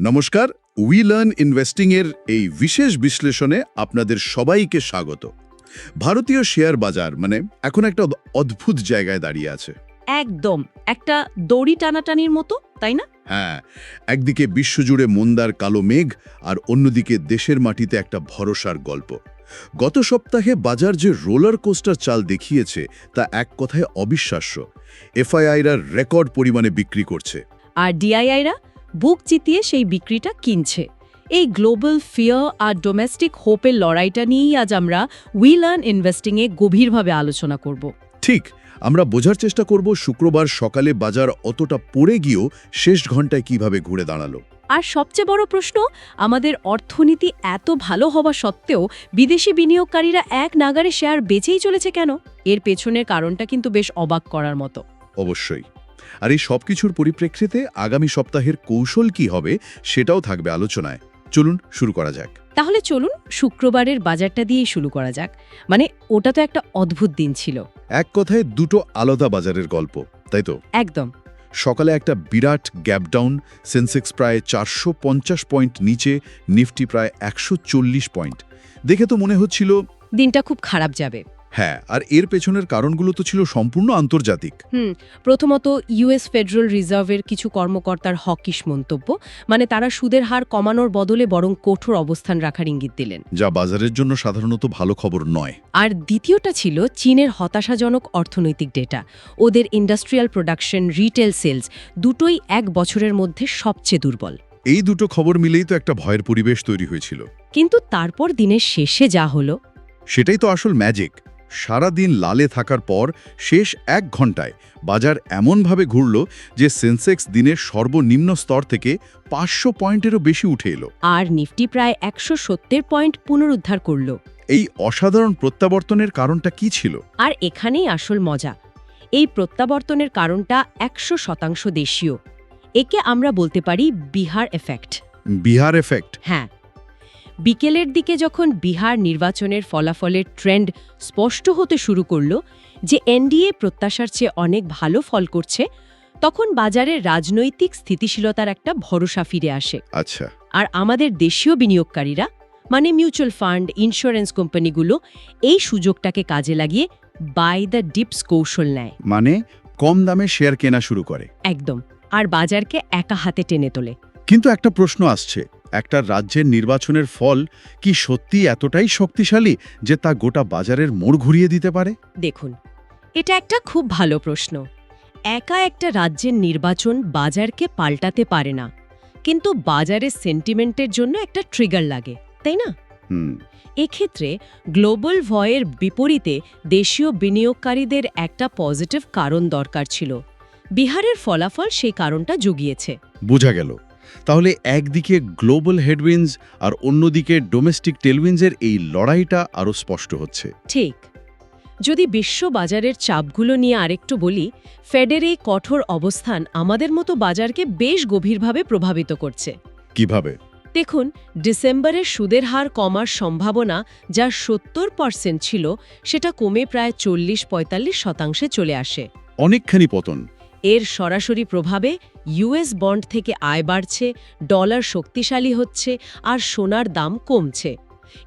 নমস্কার we learn investing এর এই বিশেষ বিশ্লেষণে আপনাদের সবাইকে স্বাগত। ভারতীয় শেয়ার বাজার মানে এখন একটা অদ্ভুত জায়গায় দাঁড়িয়ে আছে। একদম একটা দড়ি টানাটানির মতো তাই না? হ্যাঁ একদিকে বিশ্বজুড়ে মন্দার কালো মেঘ আর অন্যদিকে দেশের মাটিতে একটা ভরসার গল্প। গত সপ্তাহে বাজার যে রোলার কোস্টার চাল দেখিয়েছে তা এক কথায় অবিশ্বাস্য। এফআইআইরা রেকর্ড পরিমাণে বিক্রি করছে। আর ডিআইআইরা বুক জিতিয়ে সেই বিক্রিটা কিনছে। এই গ্লোবাল ফিয়ার আর ডোমেস্টিক হোপের লড়াইটা নিয়েই আজ আমরা উই লার্ন ইনভেস্টিংয়ে গভীরভাবে আলোচনা করব। ঠিক আমরা বোঝার চেষ্টা করব শুক্রবার সকালে বাজার অতটা পড়ে গিয়েও শেষ ঘন্টায় কীভাবে ঘুরে দাঁড়াল। আর সবচেয়ে বড় প্রশ্ন আমাদের অর্থনীতি এত ভালো হওয়া সত্ত্বেও বিদেশি বিনিয়োগকারীরা এক নাগারে শেয়ার বেচেই চলেছে কেন? এর পেছনের কারণটা কিন্তু বেশ অবাক করার মতো। অবশ্যই। আর এই সবকিছুর পরিপ্রেক্ষিতে আগামী সপ্তাহের কৌশল কি হবে সেটাও থাকবে আলোচনায়। চলুন শুরু করা যাক। তাহলে চলুন শুক্রবারের বাজারটা দিয়েই শুরু করা যাক। মানে ওটা তো একটা অদ্ভুত দিন ছিল। এক কথায় দুটো আলাদা বাজারের গল্প তাই তো? একদম। সকালে একটা বিরাট গ্যাপ ডাউন সেন্সেক্স প্রায় চারশো পঞ্চাশ পয়েন্ট নিচে নিফটি প্রায় একশো চল্লিশ পয়েন্ট। দেখে তো মনে হচ্ছিল দিনটা খুব খারাপ যাবে। হ্যাঁ আর এর পেছনের কারণগুলো তো ছিল সম্পূর্ণ আন্তর্জাতিক। হুম প্রথমত ইউএস ফেডারেল রিজার্ভের কিছু কর্মকর্তার হকিশ মন্তব্য মানে তারা সুদের হার কমানোর বদলে বরং কঠোর অবস্থান রাখার ইঙ্গিত দিলেন। যা বাজারের জন্য সাধারণত ভালো খবর নয়। আর দ্বিতীয়টা ছিল চীনের হতাশাজনক অর্থনৈতিক ডেটা ওদের ইন্ডাস্ট্রিয়াল প্রোডাকশন রিটেল সেলস দুটোই এক বছরের মধ্যে সবচেয়ে দুর্বল। এই দুটো খবর মিলেই তো একটা ভয়ের পরিবেশ তৈরি হয়েছিল। কিন্তু তারপর দিনের শেষে যা হলো? সেটাই তো আসল ম্যাজিক সারা দিন লালে থাকার পর শেষ এক ঘন্টায় বাজার এমনভাবে ঘুরল যে সেন্সেক্স দিনের সর্বনিম্ন স্তর থেকে পাঁচশো পয়েন্টেরও বেশি উঠে এলো। আর নিফটি প্রায় একশো সত্তর পয়েন্ট পুনরুদ্ধার করল। এই অসাধারণ প্রত্যাবর্তনের কারণটা কি ছিল? আর এখানেই আসল মজা। এই প্রত্যাবর্তনের কারণটা একশো শতাংশ দেশীয়। একে আমরা বলতে পারি বিহার এফেক্ট। বিহার এফেক্ট? হ্যাঁ। বিকেলের দিকে যখন বিহার নির্বাচনের ফলাফলের ট্রেন্ড স্পষ্ট হতে শুরু করল যে এনডিএ প্রত্যাশার চেয়ে অনেক ভালো ফল করছে তখন বাজারে রাজনৈতিক স্থিতিশীলতার একটা ভরসা ফিরে আসে। আচ্ছা। আর আমাদের দেশীয় বিনিয়োগকারীরা মানে মিউচুয়াল ফান্ড ইন্স্যুরেন্স কোম্পানিগুলো এই সুযোগটাকে কাজে লাগিয়ে বাই দ্য ডিপস কৌশল নেয়। মানে কম দামে শেয়ার কেনা শুরু করে। একদম। আর বাজারকে একা হাতে টেনে তোলে। কিন্তু একটা প্রশ্ন আসছে একটা রাজ্যের নির্বাচনের ফল কি সত্যি এতটাই শক্তিশালী যে তা গোটা বাজারের মোড় ঘুরিয়ে দিতে পারে? দেখুন এটা একটা খুব ভালো প্রশ্ন। একা একটা রাজ্যের নির্বাচন বাজারকে পাল্টাতে পারে না কিন্তু বাজারের সেন্টিমেন্টের জন্য একটা ট্রিগার লাগে তাই না? এক্ষেত্রে গ্লোবাল ভয়ের বিপরীতে দেশীয় বিনিয়োগকারীদের একটা পজিটিভ কারণ দরকার ছিল। বিহারের ফলাফল সেই কারণটা জুগিয়েছে। বোঝা গেল। তাহলে একদিকে গ্লোবাল হেডউইন্স আর অন্যদিকে ডোমেস্টিক টেলউইন্সের এই লড়াইটা আরও স্পষ্ট হচ্ছে। ঠিক। যদি বিশ্ব বাজারের চাপগুলো নিয়ে আরেকটু বলি ফেডের এই কঠোর অবস্থান আমাদের মতো বাজারকে বেশ গভীরভাবে প্রভাবিত করছে। কীভাবে? দেখুন ডিসেম্বরে সুদের হার কমার সম্ভাবনা যা সত্তর পার্সেন্ট ছিল সেটা কমে প্রায় চল্লিশ পঁয়তাল্লিশ শতাংশে চলে আসে। অনেকখানি পতন। এর সরাসরি প্রভাবে ইউএস বন্ড থেকে আয় বাড়ছে ডলার শক্তিশালী হচ্ছে আর সোনার দাম কমছে।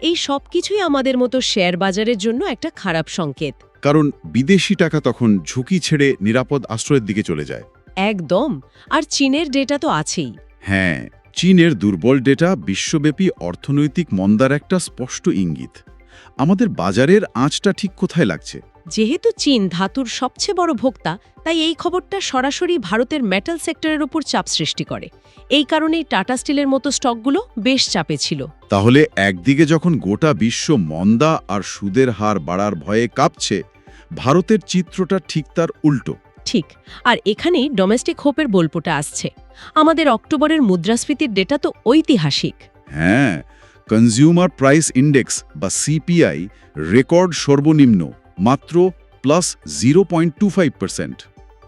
এই সব কিছুই আমাদের মতো শেয়ার বাজারের জন্য একটা খারাপ সংকেত। কারণ বিদেশি টাকা তখন ঝুঁকি ছেড়ে নিরাপদ আশ্রয়ের দিকে চলে যায়। একদম আর চীনের ডেটা তো আছেই। হ্যাঁ চীনের দুর্বল ডেটা বিশ্বব্যাপী অর্থনৈতিক মন্দার একটা স্পষ্ট ইঙ্গিত। আমাদের বাজারের আঁচটা ঠিক কোথায় লাগছে? যেহেতু চীন ধাতুর সবচেয়ে বড় ভোক্তা তাই এই খবরটা সরাসরি ভারতের মেটাল সেক্টরের উপর চাপ সৃষ্টি করে। এই কারণেই টাটা স্টিলের মতো স্টকগুলো বেশ চাপে ছিল। তাহলে একদিকে যখন গোটা বিশ্ব মন্দা আর সুদের হার বাড়ার ভয়ে কাঁপছে ভারতের চিত্রটা ঠিক তার উল্টো। ঠিক আর এখানেই ডোমেস্টিক হোপের বল্পটা আসছে। আমাদের অক্টোবরের মুদ্রাস্ফীতির ডেটা তো ঐতিহাসিক। হ্যাঁ কনজিউমার প্রাইস ইন্ডেক্স বা সিপিআই রেকর্ড সর্বনিম্ন। মাত্র plus zero point two five percent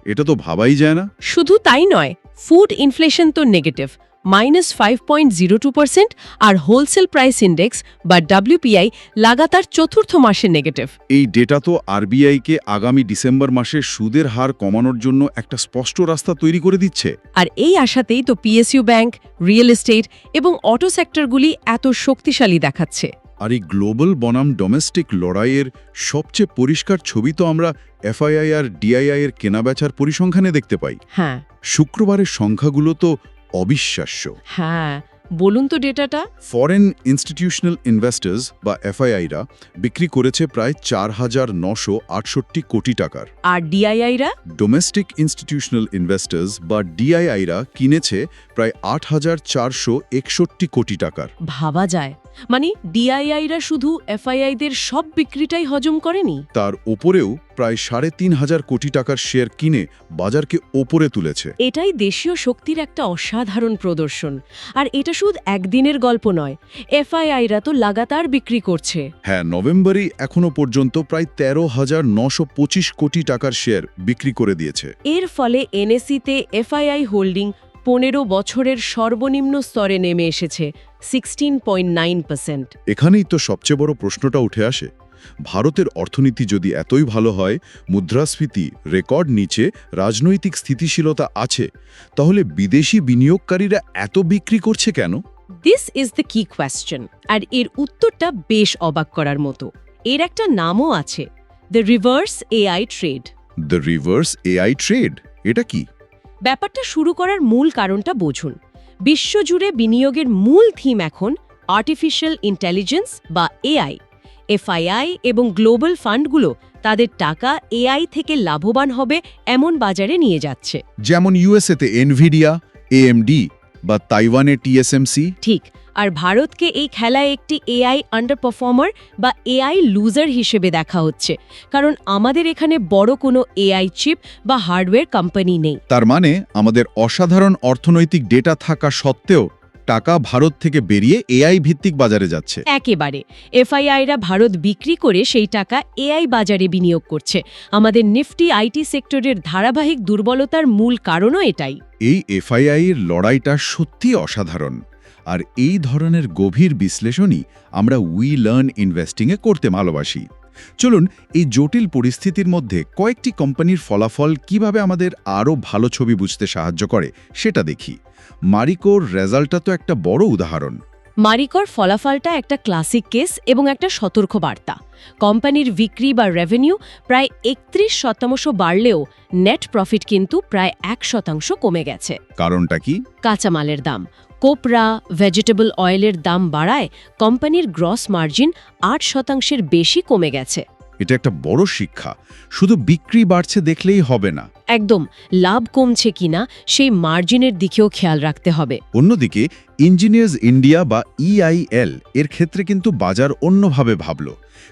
এটা তো ভাবাই যায় না। শুধু তাই নয় ফুড ইনফ্লেশন তো negative minus five point zero two percent আর হোলসেল প্রাইস ইন্ডেক্স বা ডাব্লিউপিআই লাগাতার চতুর্থ মাসে নেগেটিভ এই ডেটা তো আরবিআইকে আগামী ডিসেম্বর মাসে সুদের হার কমানোর জন্য একটা স্পষ্ট রাস্তা তৈরি করে দিচ্ছে। আর এই আশাতেই তো পিএসইউ ব্যাংক রিয়েল এস্টেট এবং অটো সেক্টরগুলি এত শক্তিশালী দেখাচ্ছে। আর এই গ্লোবাল বনাম ডোমেস্টিক লড়াইয়ের সবচেয়ে পরিষ্কার ছবি তো আমরা এফআইআই আর ডিআইআই এর কেনাবেচার পরিসংখ্যানে দেখতে পাই। হ্যাঁ। শুক্রবারের সংখ্যাগুলো তো অবিশ্বাস্য। হ্যাঁ বলুন তো ডেটাটা। ফরেন ইনস্টিটিউশনাল ইনভেস্টার্স বা এফআইআইরা বিক্রি করেছে প্রায় চার হাজার নশো আটষট্টি কোটি টাকার। আর ডিআইআইরা? ডোমেস্টিক ইনস্টিটিউশনাল ইনভেস্টার্স বা ডিআইআইরা কিনেছে প্রায় আট হাজার চারশো একষট্টি কোটি টাকার। ভাবা যায়। মানে ডিআইআইরা শুধু এফআইআইদের সব বিক্রিটাই হজম করেনি? তার ওপরেও প্রায় সাড়ে তিন হাজার কোটি টাকার শেয়ার কিনে বাজারকে ওপরে তুলেছে। এটাই দেশীয় শক্তির একটা অসাধারণ প্রদর্শন। আর এটা শুধু একদিনের গল্প নয় এফআইআইরা তো লাগাতার বিক্রি করছে। হ্যাঁ নভেম্বরেই এখনও পর্যন্ত প্রায় তেরো হাজার নশো পঁচিশ কোটি টাকার শেয়ার বিক্রি করে দিয়েছে। এর ফলে এনএসিতে এফআইআই হোল্ডিং পনেরো বছরের সর্বনিম্ন স্তরে নেমে এসেছে সিক্সটিন পয়েন্ট নাইন পার্সেন্ট এখানেই তো সবচেয়ে বড় প্রশ্নটা উঠে আসে। ভারতের অর্থনীতি যদি এতই ভালো হয় মুদ্রাস্ফীতি রেকর্ড নিচে রাজনৈতিক স্থিতিশীলতা আছে তাহলে বিদেশি বিনিয়োগকারীরা এত বিক্রি করছে কেন? This is the key question আর এর উত্তরটা বেশ অবাক করার মতো। এর একটা নামও আছে the reverse AI trade the reverse AI trade এটা কি? ব্যাপারটা শুরু করার মূল কারণটা বুঝুন। বিশ্বজুড়ে বিনিয়োগের মূল থিম এখন আর্টিফিশিয়াল ইন্টেলিজেন্স বা এআই এফআইআই এবং গ্লোবাল ফান্ডগুলো তাদের টাকা এআই থেকে লাভবান হবে এমন বাজারে নিয়ে যাচ্ছে। যেমন ইউএসএতে এনভিডিয়া এএমডি বা তাইওয়ানে টিএসএমসি ঠিক আর ভারতকে এই খেলায় একটি এআই আন্ডার পারফর্মার বা এআই লুজার হিসেবে দেখা হচ্ছে। কারণ আমাদের এখানে বড় কোনো এআই চিপ বা হার্ডওয়্যার কোম্পানি নেই। তার মানে আমাদের অসাধারণ অর্থনৈতিক ডেটা থাকা সত্ত্বেও টাকা ভারত থেকে বেরিয়ে এআই ভিত্তিক বাজারে যাচ্ছে। একেবারে। এফআইআইরা ভারত বিক্রি করে সেই টাকা এআই বাজারে বিনিয়োগ করছে। আমাদের নিফটি আইটি সেক্টরের ধারাবাহিক দুর্বলতার মূল কারণও এটাই। এই এফআইআই এর লড়াইটা সত্যি অসাধারণ। আর এই ধরনের গভীর বিশ্লেষণই আমরা উই লার্ন ইনভেস্টিংয়ে করতে ভালোবাসি। চলুন, এই জটিল পরিস্থিতির মধ্যে কয়েকটি কোম্পানির ফলাফল কীভাবে আমাদের আরও ভালো ছবি বুঝতে সাহায্য করে সেটা দেখি। মারিকোর রেজাল্টটা তো একটা বড় উদাহরণ। মারিকর ফলাফলটা একটা ক্লাসিক কেস এবং একটা সতর্ক বার্তা কোম্পানির বিক্রি বা রেভিনিউ প্রায় একত্রিশ শতাংশ বাড়লেও নেট প্রফিট কিন্তু প্রায় এক শতাংশ কমে গেছে। কারণটা কি? কাঁচামালের দাম। কোপরা ভেজিটেবল অয়েলের দাম বাড়ায় কোম্পানির গ্রস মার্জিন আট শতাংশের বেশি কমে গেছে। এটা একটা বড় শিক্ষা। শুধু বিক্রি বাড়ছে দেখলেই হবে না। একদম লাভ কমছে কিনা সেই মার্জিনের দিকেও খেয়াল রাখতে হবে। অন্যদিকে ইঞ্জিনিয়ার্স ইন্ডিয়া বা ইআইএল এর ক্ষেত্রে কিন্তু বাজার অন্যভাবে ভাবল।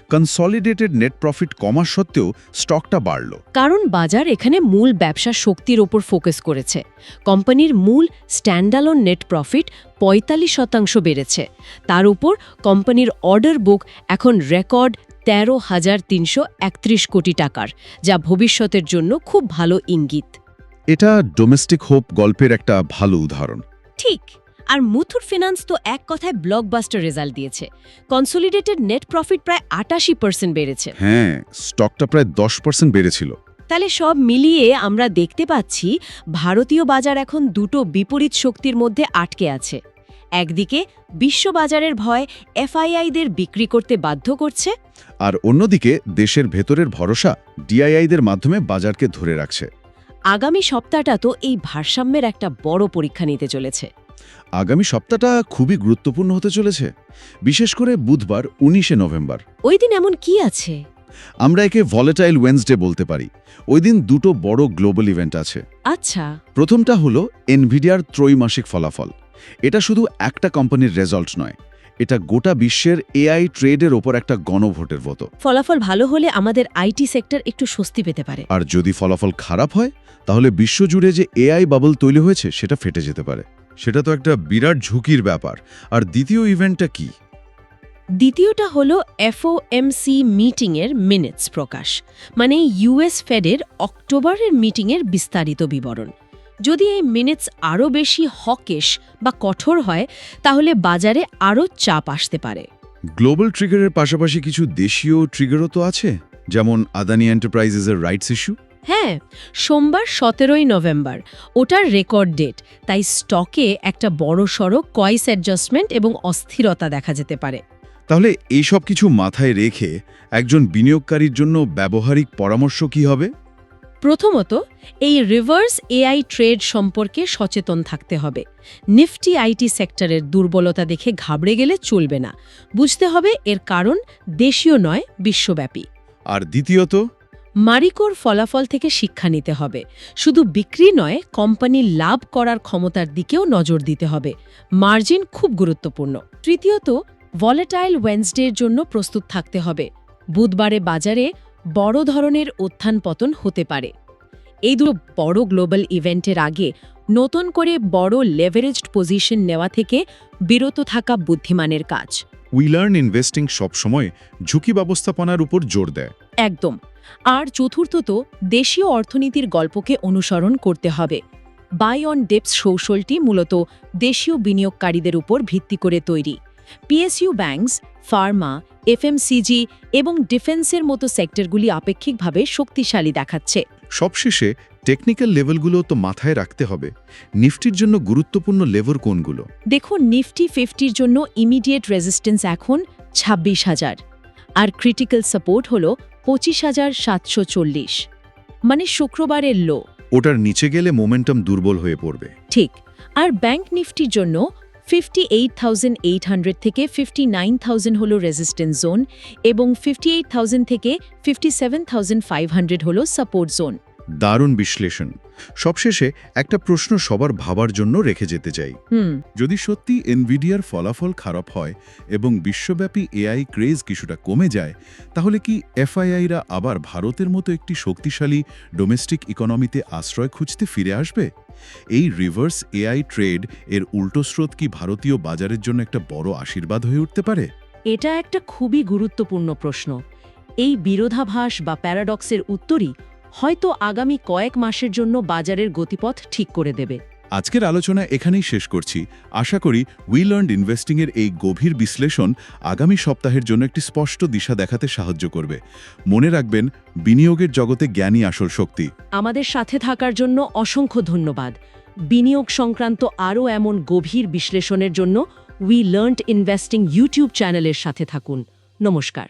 কনসলিডেটেড নেট প্রফিট কমা সত্ত্বেও স্টকটা বাড়ল। কারণ বাজার এখানে মূল ব্যবসা শক্তির ওপর ফোকাস করেছে। কোম্পানির মূল স্ট্যান্ডালোন নেট প্রফিট পঁয়তাল্লিশ শতাংশ বেড়েছে। তার উপর কোম্পানির অর্ডার বুক এখন রেকর্ড তেরো হাজার তিনশো একত্রিশ কোটি টাকার যা ভবিষ্যতের জন্য খুব ভালো ইঙ্গিত। এটা ডোমেস্টিক হোপ গল্পের একটা ভালো উদাহরণ। ঠিক আর মুথুর ফিনান্স তো এক কথায় ব্লকবাস্টার রেজাল্ট দিয়েছে। কনসোলিডেটেড নেট প্রফিট প্রায় আটাশি পার্সেন্ট বেড়েছে। হ্যাঁ স্টকটা প্রায় দশ পার্সেন্ট বেড়েছিল। তাহলে সব মিলিয়ে আমরা দেখতে পাচ্ছি ভারতীয় বাজার এখন দুটো বিপরীত শক্তির মধ্যে আটকে আছে। একদিকে বিশ্ববাজারের ভয় এফআইআইদের বিক্রি করতে বাধ্য করছে আর অন্যদিকে দেশের ভেতরের ভরসা ডিআইআইদের মাধ্যমে বাজারকে ধরে রাখছে। আগামী সপ্তাহটা তো এই ভারসাম্যের একটা বড় পরীক্ষা নিতে চলেছে। আগামী সপ্তাহটা খুবই গুরুত্বপূর্ণ হতে চলেছে। বিশেষ করে বুধবার উনিশে নভেম্বর। ওই দিন এমন কি আছে? আমরা একে ভলেটাইল ওয়েন্সডে বলতে পারি। ওই দিন দুটো বড় গ্লোবাল ইভেন্ট আছে। আচ্ছা। প্রথমটা হলো এনভিডিয়ার ত্রৈমাসিক ফলাফল। এটা শুধু একটা কোম্পানির রেজাল্ট নয় এটা গোটা বিশ্বের এআই ট্রেডের ওপর একটা গণভোটের মতো। ফলাফল ভালো হলে আমাদের আইটি সেক্টর একটু স্বস্তি পেতে পারে। আর যদি ফলাফল খারাপ হয় তাহলে বিশ্বজুড়ে যে এআই বাবল তৈরি হয়েছে সেটা ফেটে যেতে পারে। সেটা তো একটা বিরাট ঝুঁকির ব্যাপার। আর দ্বিতীয় ইভেন্টটা কি? দ্বিতীয়টা হলো এফওএমসি মিটিংয়ের মিনিটস প্রকাশ মানে ইউএস ফেডের অক্টোবরের মিটিংয়ের বিস্তারিত বিবরণ। যদি এই মিনিটস আরও বেশি হকেশ বা কঠোর হয় তাহলে বাজারে আরও চাপ আসতে পারে। গ্লোবাল ট্রিগারের পাশাপাশি কিছু দেশীয় ট্রিগারও তো আছে যেমন আদানি এন্টারপ্রাইজেসের রাইটস ইস্যু হ্যাঁ সোমবার সতেরোই নভেম্বর ওটার রেকর্ড ডেট তাই স্টকে একটা বড় সড়ো কয়েস অ্যাডজাস্টমেন্ট এবং অস্থিরতা দেখা যেতে পারে। তাহলে এই সব কিছু মাথায় রেখে একজন বিনিয়োগকারীর জন্য ব্যবহারিক পরামর্শ কি হবে? প্রথমত এই রিভার্স এআই ট্রেড সম্পর্কে সচেতন থাকতে হবে। নিফটি আইটি সেক্টরের দুর্বলতা দেখে ঘাবড়ে গেলে চলবে না। বুঝতে হবে এর কারণ দেশীয় নয় বিশ্বব্যাপী। আর দ্বিতীয়ত? মারিকোর ফলাফল থেকে শিক্ষা নিতে হবে। শুধু বিক্রি নয় কোম্পানি লাভ করার ক্ষমতার দিকেও নজর দিতে হবে। মার্জিন খুব গুরুত্বপূর্ণ। তৃতীয়ত ভলেটাইল ওয়েন্সডের জন্য প্রস্তুত থাকতে হবে। বুধবারে বাজারে বড় ধরনের উত্থান পতন হতে পারে। এই দুটো বড় গ্লোবাল ইভেন্টের আগে নতুন করে বড় লেভারেজড পজিশন নেওয়া থেকে বিরত থাকা বুদ্ধিমানের কাজ। উই লার্ন ইনভেস্টিং সবসময় ঝুঁকি ব্যবস্থাপনার উপর জোর দেয়। একদম। আর চতুর্থত দেশীয় অর্থনীতির গল্পকে অনুসরণ করতে হবে। বাই অন ডেপস কৌশলটি মূলত দেশীয় বিনিয়োগকারীদের উপর ভিত্তি করে তৈরি। পিএসইউ ব্যাংকস ফার্মা এফএমসিজি এবং ডিফেন্সের মতো সেক্টরগুলি আপেক্ষিকভাবে শক্তিশালী দেখাচ্ছে। সবশেষে টেকনিক্যাল লেভেলগুলো তো মাথায় রাখতে হবে। নিফটির জন্য গুরুত্বপূর্ণ লেভেল কোনগুলো? দেখুন নিফটি ফিফটির জন্য ইমিডিয়েট রেজিস্ট্যান্স এখন ছাব্বিশ হাজার। আর ক্রিটিক্যাল সাপোর্ট হল পঁচিশ হাজার সাতশো চল্লিশ। মানে শুক্রবারের লো। ওটার নিচে গেলে মোমেন্টাম দুর্বল হয়ে পড়বে। ঠিক। আর ব্যাংক নিফটির জন্য fifty eight thousand eight hundred থেকে ফিফটি নাইন থাউজেন্ড হল রেজিস্ট্যান্স জোন এবং ফিফটি এইট থাউজেন্ড থেকে fifty seven thousand five hundred হল সাপোর্ট জোন দারুণ বিশ্লেষণ। সবশেষে একটা প্রশ্ন সবার ভাবার জন্য রেখে যেতে চাই। যদি সত্যি এনভিডিয়ার ফলাফল খারাপ হয় এবং বিশ্বব্যাপী এআই ক্রেজ কিছুটা কমে যায় তাহলে কি এফআইআইরা আবার ভারতের মতো একটি শক্তিশালী ডোমেস্টিক ইকোনমিতে আশ্রয় খুঁজতে ফিরে আসবে? এই রিভার্স এআই ট্রেড এর উল্টো স্রোত কি ভারতীয় বাজারের জন্য একটা বড় আশীর্বাদ হয়ে উঠতে পারে? এটা একটা খুবই গুরুত্বপূর্ণ প্রশ্ন। এই বিরোধাভাস বা প্যারাডক্সের উত্তরই হয়তো আগামী কয়েক মাসের জন্য বাজারের গতিপথ ঠিক করে দেবে। আজকের আলোচনা এখানেই শেষ করছি। আশা করি উই লার্নড ইনভেস্টিংয়ের এই গভীর বিশ্লেষণ আগামী সপ্তাহের জন্য একটি স্পষ্ট দিশা দেখাতে সাহায্য করবে। মনে রাখবেন বিনিয়োগের জগতে জ্ঞানী আসল শক্তি। আমাদের সাথে থাকার জন্য অসংখ্য ধন্যবাদ। বিনিয়োগ সংক্রান্ত আরও এমন গভীর বিশ্লেষণের জন্য উই লার্ন ইনভেস্টিং ইউটিউব চ্যানেলের সাথে থাকুন। নমস্কার।